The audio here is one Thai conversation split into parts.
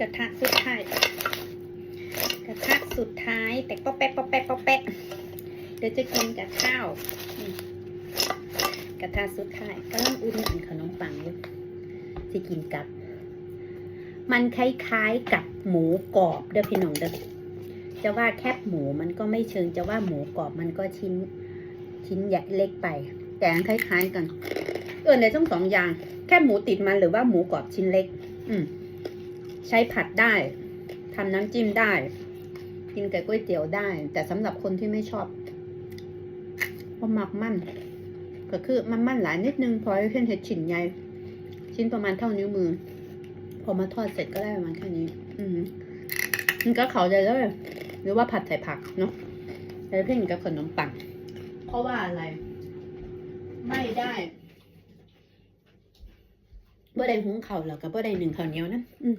กระทะสุดท้าย กระทะสุดท้ายแต่ก็แป๊ะก็แป๊ะก็แป๊ะเดี๋ยวจะกินกับข้าวกระทะสุดท้ายก็ต้องอุ่นอันขนมปังอยู่จะกินกับ มันคล้ายๆกับหมูกรอบเด้อพี่น้องเด้อจะว่าแคบหมูมันก็ไม่เชิงจะว่าหมูกรอบมันก็ชิ้นชิ้นใหญ่เล็กไป แต่คล้ายๆกัน เออในทั้งสองอย่าง แคบหมูติดมันหรือว่าหมูกรอบชิ้นเล็ก อืม ใช้ผัดได้ทำน้ำจิ้มได้ กินกับก๋วยเตี๋ยวได้ แต่สำหรับคนที่ไม่ชอบเพราะหมักมันก็คือมันมันหลายนิดนึงพอให้เพื่อนเห็ดชิ้นใหญ่ชิ้นประมาณเท่านิ้วมือ พอมาทอดเสร็จก็ได้ประมาณแค่นี้ อืมมันก็เขาใจเลยหรือว่าผัดใส่ผักเนาะแล้วเพื่อนกับขนมปังเพราะว่าอะไร ไม่ได้บ่ได้หุงเขาวแล้วก็บ่ได้หนึ่งข้าวเหนียวนะอืม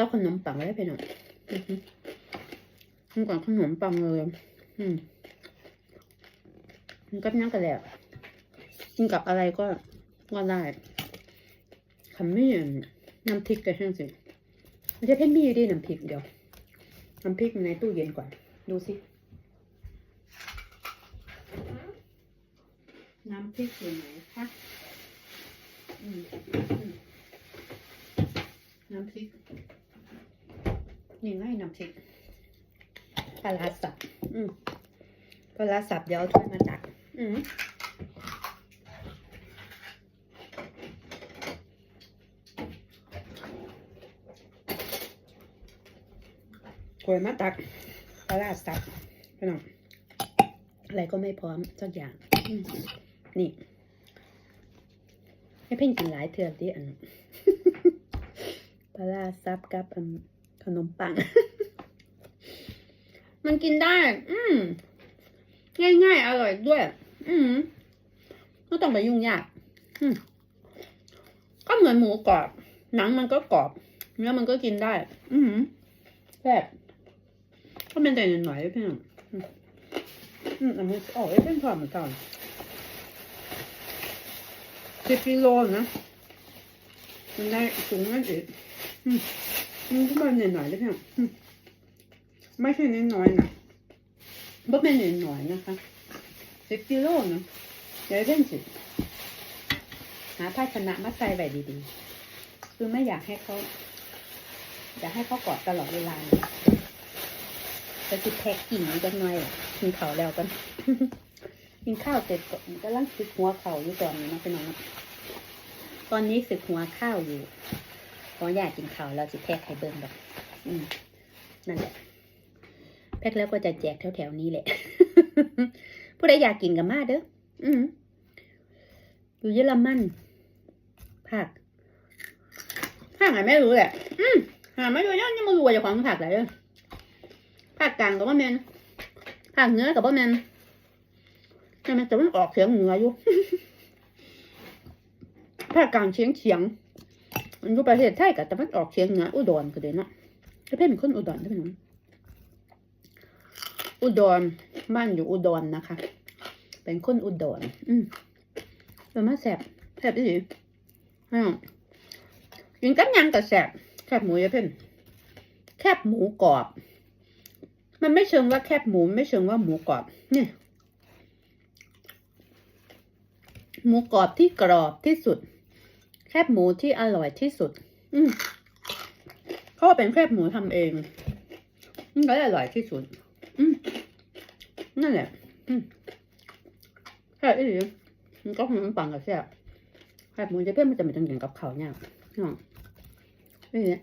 ก็ขนมปังได้ไปหน่อยขึ้นก่อนขนมปังเลยอืมมันก็นั่งกันแหละกินกับอะไรก็ก็ได้คำไม่อย่างน้ำพริกกันทั้งสิมันจะเพ่นมีอยู่ดีน้ำพริกเดี๋ยวน้ำพริกในตู้เย็นก่อน ดูสิ น้ำพริกอยู่ไหนคะน้ำพริก นี่ไงน้ำพริกปลาร้าสับอืมปลาร้าสับเดี๋ยวเอาถ้วยมาตัก อืมถ้วยมาตักปลาร้าสับพี่น้องอะไรก็ไม่พร้อมสักอย่างอืมนี่ให้เพ่งกินหลายเทือกดิอันปลาร้าซับกับอัน ขนมปัง มันกินได้ อืมง่ายๆ อร่อยด้วย อืมไม่ต้องไปยุ่งยากอืมก็เหมือนหมูกรอบ หนังมันก็กรอบ เนื้อมันก็กินได้ อืมแบบก็เป็นแต่หน่อยๆพี่องอืมอืมอันนี้ออกไอ้เป็นความเหมือนกันสิบกิโลนะมันได้สูงนั่นเองอืม มันก็มาหน่อยๆเลยพี่น้องอืมไม่ใช่น้อยๆนะบ่เป็นน้อยๆนะคะสิบกิโลนะเดี๋ยวเล่นสิหาภาชนะมาใส่ไว้ดีๆ คือไม่อยากให้เขาอยากให้เขากอดตลอดเวลานะจะจิแพ็กกิ่งจังหน่อยอะกินข้าแล้วกันกินข้าวเสร็จก็กำลังสึกหัวเข่าอยู่ตอนนี้นะพี่น้องตอนนี้สึกหัวข้าวอยู่ พราะอยากกินข้าวแล้วสิแพ็กให้เบิ่งดอก อืมนั่นแหละ แพ็กแล้วก็จะแจกแถวๆนี้แหละ ผู้ใดอยากกินกับมาเด้อ อืมอยู่เยอรมันภาคภาคไหนไม่รู้แหละ อืมหาไม่รู้ยังยังไม่รู้ว่าจะของภาคไหนเด้อภาคกลางกับว่าแมนภาคเนื้อกับว่าแมนใช่ไหมแต่มันออกเสียงเหนืออยู่ภาคกลางเฉียงเฉียง มันอยู่ประเทศไทยกับแต่มันออกเฉียงเหนืออุดรก็เด้เนาะจะเป็นคนอุดรได้ไหมน้องอุดรบ้านอยู่อุดรนะคะ เป็นคนอุดรอืมเป็นมาแสบแสบอีหลีอืมกินกับยังกับแสบแคบหมูยายเพ่นแคบหมูกรอบ มันไม่เชิงว่าแคบหมูไม่เชิงว่าหมูกรอบเนี่ยหมูกรอบที่กรอบที่สุด แคบหมูที่อร่อยที่สุด อืมเพราะว่าเป็นแคบหมูทำเองมันก็เลยอร่อยที่สุด อืมนั่นแหละ อืมแค่อีหลีมันก็ขนมปังกับแซ่บแค่หมูจะเพิ่มมันจะไม่ต้องกินกับเขาเนี่ยน้องนี่แหละ